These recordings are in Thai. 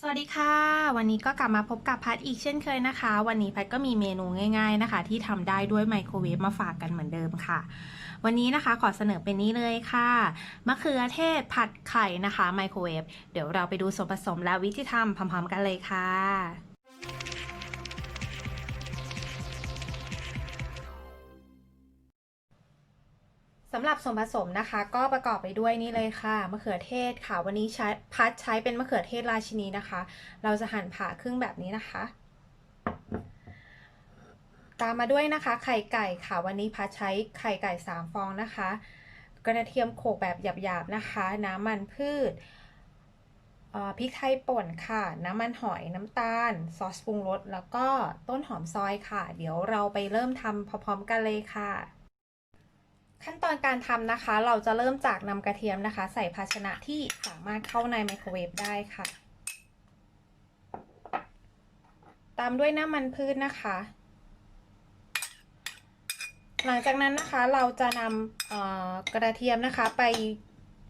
สวัสดีค่ะ วันนี้ก็กลับมาพบกับพัดอีกเช่นเคยนะคะ วันนี้พัดก็มีเมนูง่าย ๆนะคะ ที่ทำได้ด้วยไมโครเวฟมาฝากกันเหมือนเดิมค่ะ วันนี้นะคะขอเสนอเป็นนี้เลยค่ะมะเขือเทศผัดไข่นะคะไมโครเวฟเดี๋ยวเราไปดูส่วนผสมและวิธีทำพร้อมๆกันเลยค่ะำหรับส่วนผสมนะคะ ก็ประกอบไปด้วยนี่เลยค่ะมะเขือเทศค่ะวันนี้ใช้พัดใช้เป็นมะเขือเทศราชินีนะคะ เราจะหั่นผ่าครึ่งแบบนี้นะคะ ตามมาด้วยนะคะ ไข่ไก่ค่ะวันนี้พัดใช้ไข่ไก่3ฟองนะคะ กระเทียมโขลกแบบหยาบๆนะคะ น้ำมันพืชพริกไทยป่นค่ะ น้ำมันหอยน้ำตาล ซอสปรุงรสแล้วก็ต้นหอมซอยค่ะ เดี๋ยวเราไปเริ่มทำพร้อมๆกันเลยค่ะ ขั้นตอนการทำนะคะ เราจะเริ่มจากนำกระเทียมนะคะ ใส่ภาชนะที่สามารถเข้าในไมโครเวฟได้ค่ะ ตามด้วยน้ำมันพืชนะคะ หลังจากนั้นนะคะเราจะนำกระเทียมนะคะไป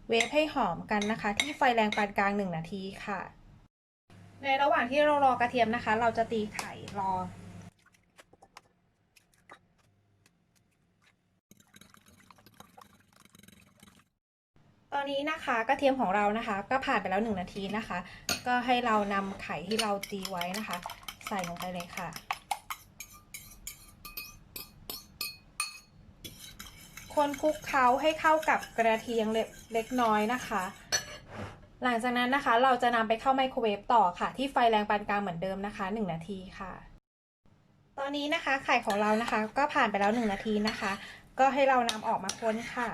เวฟให้หอมกันนะคะ ที่ไฟแรงปานกลาง 1 นาทีค่ะ ในระหว่างที่เรารอกระเทียมนะคะ เราจะตีไข่รอ อนนี้นะคะกระเทียมของเรานะคะ ก็ผ่านไปแล้ว 1 นาทีนะคะ ก็ให้เรานำไข่ที่เราตีไว้นะคะ ใส่ลงไปเลยค่ะ คนคลุกเคล้าให้เข้ากับกระเทียมเล็กน้อยนะคะ หลังจากนั้นนะคะ เราจะนำไปเข้าไมโครเวฟต่อค่ะ ที่ไฟแรงปานกลางเหมือนเดิมนะคะ 1 นาทีค่ะ ตอนนี้นะคะไข่ของเรานะคะ ก็ผ่านไปแล้ว 1 นาทีนะคะ ก็ให้เรานำออกมาคนค่ะ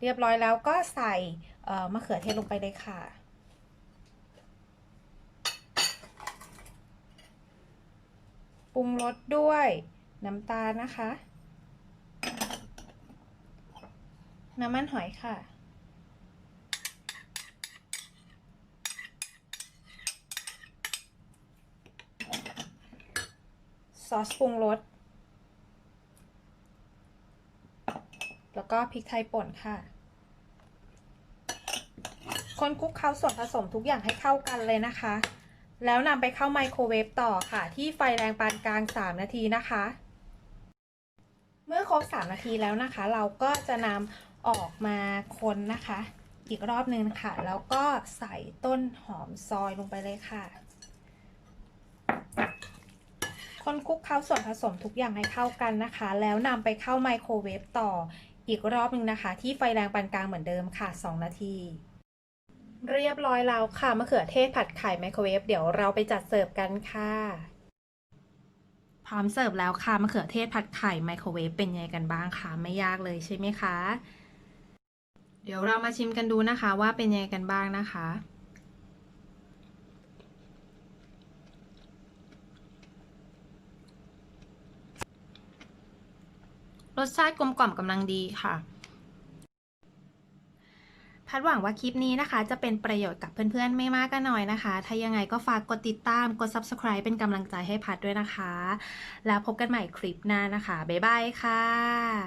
เรียบร้อยแล้วก็ใส่มะเขือเทศลงไปเลยค่ะ ปรุงรสด้วยน้ำตาลนะคะ น้ำมันหอยค่ะ ซอสปรุงรส แล้วก็พริกไทยป่นค่ะ คนคลุกเคล้าส่วนผสมทุกอย่างให้เข้ากันเลยนะคะ แล้วนำไปเข้าไมโครเวฟต่อค่ะ ที่ไฟแรงปานกลาง 3 นาทีนะคะ เมื่อครบ 3 นาทีแล้วนะคะ เราก็จะนำออกมาคนนะคะ อีกรอบหนึ่งค่ะ แล้วก็ใส่ต้นหอมซอยลงไปเลยค่ะคนคลุกเคล้าส่วนผสมทุกอย่างให้เข้ากันนะคะ แล้วนำไปเข้าไมโครเวฟต่อ อีกรอบหนึ่งนะคะ ที่ไฟแรงปานกลางเหมือนเดิมค่ะ 2 นาที เรียบร้อยแล้วค่ะมะเขือเทศผัดไข่ไมโครเวฟเดี๋ยวเราไปจัดเสิร์ฟกันค่ะ พร้อมเสิร์ฟแล้วค่ะมะเขือเทศผัดไข่ไมโครเวฟเป็นยังไงกันบ้างคะไม่ยากเลยใช่ไหมคะ เดี๋ยวเรามาชิมกันดูนะคะว่าเป็นยังไงกันบ้างนะคะ รสชาติกลมกล่อมกำลังดีค่ะ พัดหวังว่าคลิปนี้นะคะ จะเป็นประโยชน์กับเพื่อนๆ ไม่มากก็น้อยนะคะ ถ้ายังไงก็ฝากกดติดตาม กด subscribe เป็นกำลังใจให้พัดด้วยนะคะ แล้วพบกันใหม่คลิปหน้านะคะ บ๊ายบายค่ะ